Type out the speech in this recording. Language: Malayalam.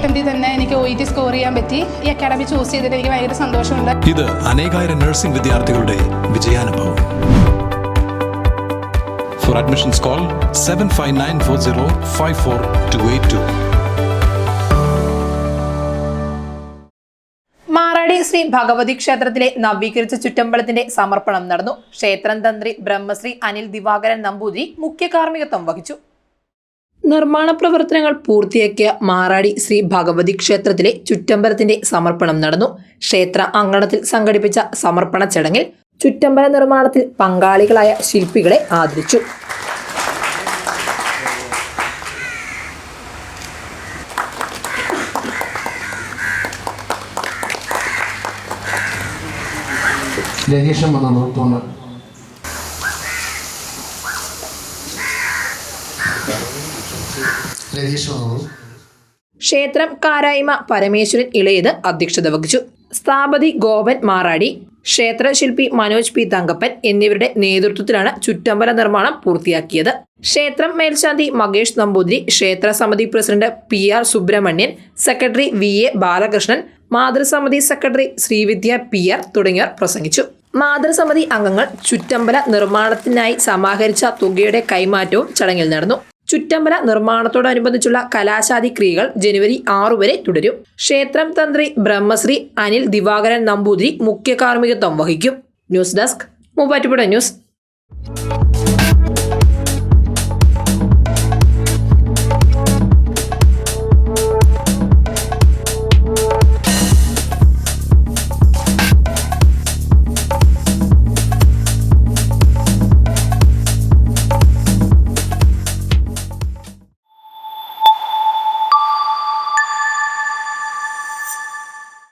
അറ്റംപ്റ്റിൽ തന്നെ എനിക്ക് ഒ ഇ ടി സ്കോർ ചെയ്യാൻ പറ്റി. ഈ അക്കാഡമി ചൂസ് ചെയ്തിട്ട് എനിക്ക് ഭയങ്കര സന്തോഷമുണ്ട്. ഇത് അനേകായിരം നഴ്സിംഗ് വിദ്യാർത്ഥികളുടെ വിജയാനുഭവം. For admissions call seven five nine four zero five four two eight two Maradi Sri Bhagavathi ക്ഷേത്രത്തിലെ നവീകരിച്ച ചുറ്റമ്പലത്തിന്റെ സമർപ്പണം നടന്നു. ക്ഷേത്രം തന്ത്രി ബ്രഹ്മശ്രീ അനിൽ ദിവാകരൻ നമ്പൂതിരി മുഖ്യ കാർമ്മികത്വം വഹിച്ചു. നിർമ്മാണ പ്രവർത്തനങ്ങൾ പൂർത്തിയാക്കിയ മാറാടി ശ്രീ ഭഗവതി ക്ഷേത്രത്തിലെ ചുറ്റമ്പലത്തിന്റെ സമർപ്പണം നടന്നു. ക്ഷേത്ര അങ്കണത്തിൽ സംഘടിപ്പിച്ച സമർപ്പണ ചടങ്ങിൽ ചുറ്റമ്പല നിർമ്മാണത്തിൽ പങ്കാളികളായ ശില്പികളെ ആദരിച്ചു. രതീഷൻ വന്നു. നിർത്തുന്നു ക്ഷേത്രം കാരായ്മ പരമേശ്വരൻ ഇളയത് അധ്യക്ഷത വഹിച്ചു. സ്ഥാപതി ഗോപൻ മാറാടി ക്ഷേത്രശില്പി മനോജ് പി തങ്കപ്പൻ എന്നിവരുടെ നേതൃത്വത്തിലാണ് ചുറ്റമ്പല നിർമ്മാണം പൂർത്തിയാക്കിയത്. ക്ഷേത്രം മേൽശാന്തി മകേഷ് നമ്പൂതിരി ക്ഷേത്ര സമിതി president P R Subrahmanyan secretary V A Balakrishnan മാതൃസമിതി secretary Srividya P R തുടങ്ങിയവർ പ്രസംഗിച്ചു. മാതൃസമിതി അംഗങ്ങൾ ചുറ്റമ്പല നിർമ്മാണത്തിനായി സമാഹരിച്ച തുകയുടെ കൈമാറ്റവും ചടങ്ങിൽ നടന്നു. ചുറ്റമ്പല നിർമ്മാണത്തോടനുബന്ധിച്ചുള്ള കലാശാദി ക്രിയകൾ ജനുവരി ആറു വരെ തുടരും. ക്ഷേത്രം തന്ത്രി ബ്രഹ്മശ്രീ അനിൽ ദിവാകരൻ നമ്പൂതിരി മുഖ്യ കാർമ്മികത്വം വഹിക്കും. News desk Muvattupuzha news.